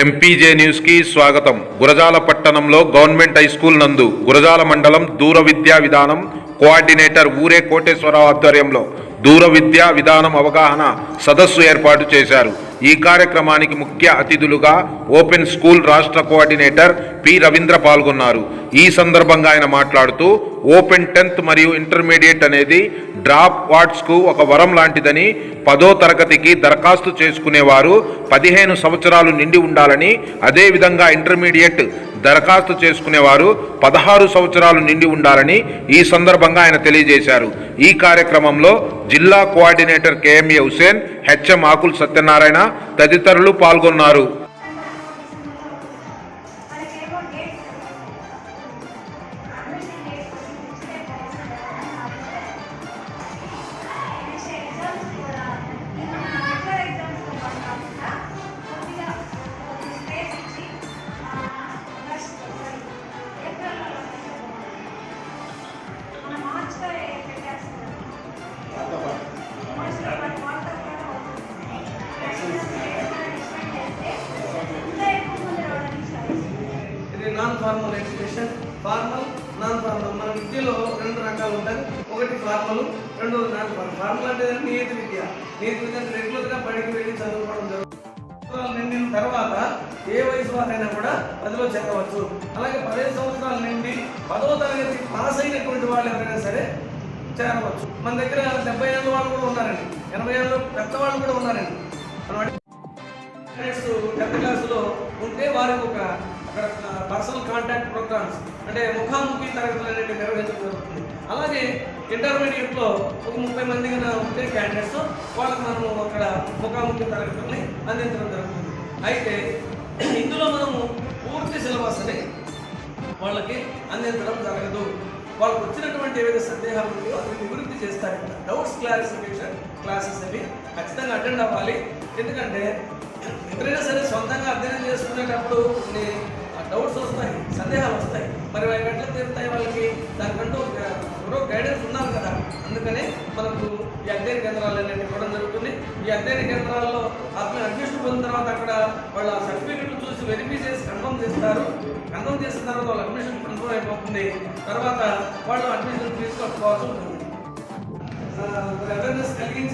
MPJ న్యూస్కి స్వాగతం. గురజాల పట్టణంలో గవర్నమెంట్ హై స్కూల్ నందు గురజాల మండలం దూర విద్యా విధానం కోఆర్డినేటర్ ఊరే కోటేశ్వరరావు ఆధ్వర్యంలో దూర విద్యా విధానం అవగాహన సదస్సు ఏర్పాటు చేశారు. ఈ కార్యక్రమానికి ముఖ్య అతిథులుగా ఓపెన్ స్కూల్ రాష్ట్ర కోఆర్డినేటర్ పి రవీంద్ర పాల్గొన్నారు. ఈ సందర్భంగా ఆయన మాట్లాడుతూ ఓపెన్ టెన్త్ మరియు ఇంటర్మీడియట్ అనేది డ్రాప్ వాట్స్కు ఒక వరం లాంటిదని పదో తరగతికి దరఖాస్తు చేసుకునేవారు పదిహేను సంవత్సరాలు నిండి ఉండాలని అదేవిధంగా ఇంటర్మీడియట్ దరఖాస్తు చేసుకునేవారు పదహారు సంవత్సరాలు నిండి ఉండాలని ఈ సందర్భంగా ఆయన తెలియజేశారు. ఈ కార్యక్రమంలో జిల్లా coordinator K M A Hussain H M Akul Satyanarayana తదితరులు పాల్గొన్నారు. Non formal education formal non formal మన విద్యలో రెండు రకాలు ఉంటాయి. ఒకటి ఫార్మల్ రెండోది నాన్ ఫార్మల్ ఫార్మల్ అంటే నియతి విద్య. నియతి విద్య అంటే రెగ్యులర్గా బడికి వెళ్ళి చదువుకోవడం జరుగుతుంది. నిండిన తర్వాత ఏ వయసు వారైనా కూడా పదిలో చేరవచ్చు అలాగే పదిహేను సంవత్సరాలు నిండి పదవ తరగతి పాస్ అయినటువంటి వాళ్ళు ఎవరైనా సరే చేరవచ్చు. మన దగ్గర డెబ్బై ఏళ్ళ వాళ్ళు కూడా ఉన్నారండి. ఎనభై ఏళ్ళు పెద్దవాళ్ళు కూడా ఉన్నారండి. టెన్త్ క్లాస్లో ఉంటే వారికి ఒక పర్సనల్ కాంటాక్ట్ ప్రోగ్రామ్స్ అంటే ముఖాముఖి తరగతులు అనేవి నిర్వహించబడుతుంది. అలాగే ఇంటర్మీడియట్లో ఒక ముప్పై మంది ఉండే ఉంటే క్యాండిడేట్స్ వాళ్ళకి మనము అక్కడ ముఖాముఖి తరగతుల్ని అందించడం జరుగుతుంది. అయితే ఇందులో మనము పూర్తి సిలబస్ని వాళ్ళకి అందించడం జరగదు. వాళ్ళకి వచ్చినటువంటి ఏవైతే సందేహాలు ఉన్నాయో అవి నివృత్తి చేస్తారు. డౌట్స్ క్లారిఫికేషన్ క్లాసెస్ అవి ఖచ్చితంగా అటెండ్ అవ్వాలి. ఎందుకంటే ఎప్పుడైనా సరే సొంతంగా అధ్యయనం చేసుకునేటప్పుడు కొన్ని డౌట్స్ వస్తాయి సందేహాలు వస్తాయి. మరి అవి ఎట్లా తీరుతాయి వాళ్ళకి. దానికంటూ ఎవరో గైడెన్స్ ఉన్నారు కదా. అందుకనే మనకు ఈ అధ్యయన కేంద్రాలు అనేవి ఇవ్వడం జరుగుతుంది. ఈ అధ్యయన కేంద్రాల్లో అతను అడ్మిషన్ పొందిన తర్వాత అక్కడ వాళ్ళ సర్టిఫికెట్లు చూసి వెరిఫై చేసి కన్ఫర్మ్ చేస్తారు. కన్ఫర్మ్ చేసిన తర్వాత వాళ్ళ అడ్మిషన్ కన్ఫర్మ్ అయిపోతుంది. తర్వాత వాళ్ళు అడ్మిషన్ తీసుకోవాల్సి ఉంటుంది. అవేర్నెస్ కలిగించి